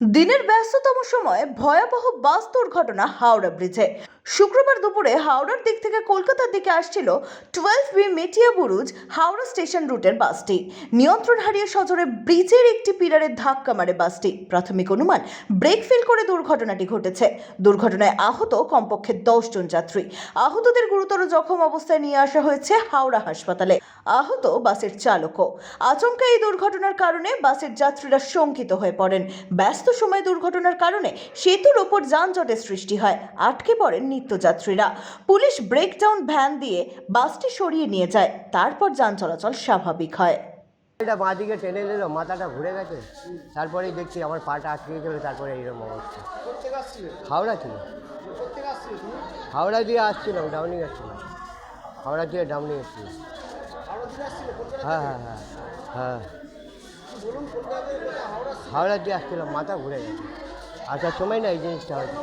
দিনের ব্যস্ততম সময়ে ভয়াবহ বাস দুর্ঘটনা হাওড়া ব্রিজে। শুক্রবার দুপুরে হাওড়ার দিক থেকে কলকাতার দিকে আসছিল twelve B Metia Buruj Howrah station রুটের বাসটি। নিয়ন্ত্রণ হারিয়ে সজোরে ব্রিজের একটি পিলারে ধাক্কা মারে বাসটি। প্রাথমিক অনুমান, ব্রেক ফেল করে দুর্ঘটনাটি ঘটেছে। দুর্ঘটনায় আহত কমপক্ষে জন যাত্রী। আহতদের গুরুতর জখম অবস্থায় নিয়ে আসা হয়েছে হাওড়া হাসপাতালে। আহত বাসের চালকও। আচমকা এই দুর্ঘটনার কারণে বাসের যাত্রীরা শঙ্কিত হয়ে পড়েন। ব্যস্ত সময় দুর্ঘটনার কারণে সেতুর ওপর যানজটের সৃষ্টি হয়, আটকে পড়েন নিত্যযাত্রীরা। পুলিশ ব্রেকডাউন ভ্যান দিয়ে বাসটি সরিয়ে নিয়ে যায়, তারপর যান চলাচল স্বাভাবিক হয়। এটা বাঁ দিকে টেনে নিল মাথাটা ঘুরে গেছে। তারপরেই দেখছি আমার পাটা আটকে গেল, তারপরে এইরকম অবস্থা। হাওড়া ছিল হাওড়া দিয়ে আসছিলাম ডাউনি আসছিলাম হাওড়া দিয়ে ডাউনি আসছিলাম হ্যাঁ হ্যাঁ হ্যাঁ হ্যাঁ। হাওড়া দিয়ে আসছিলাম মাথা ঘুরে গেছে। আসার সময় না এই জিনিসটা হয়েছে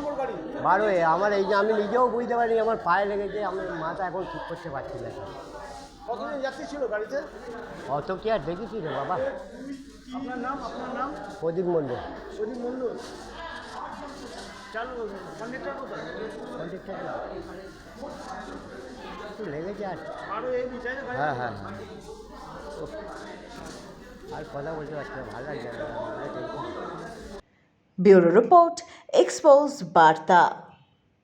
বারো আমার এই যে আমি নিজেও বুঝতে পারিনি আমার পায়ে লেগেছে আমি মাথা এখন ঠিক করতে পারছি না। কতজন যাত্রী ছিল গাড়িতে? অত কি আর দেখেছি রে বাবা। আপনার নাম আপনার নাম? প্রদীপ মণ্ডল। প্রদীপ মণ্ডল। চালু কন্ডাক্টর কোথায় কন্ট্রাক্টর লেগেছে আর। আরও এই বিচারে হ্যাঁ হ্যাঁ। হ্যাঁ আর কথা বলতে পারছি। ব্যুরো রিপোর্ট এক্সপোজ বার্তা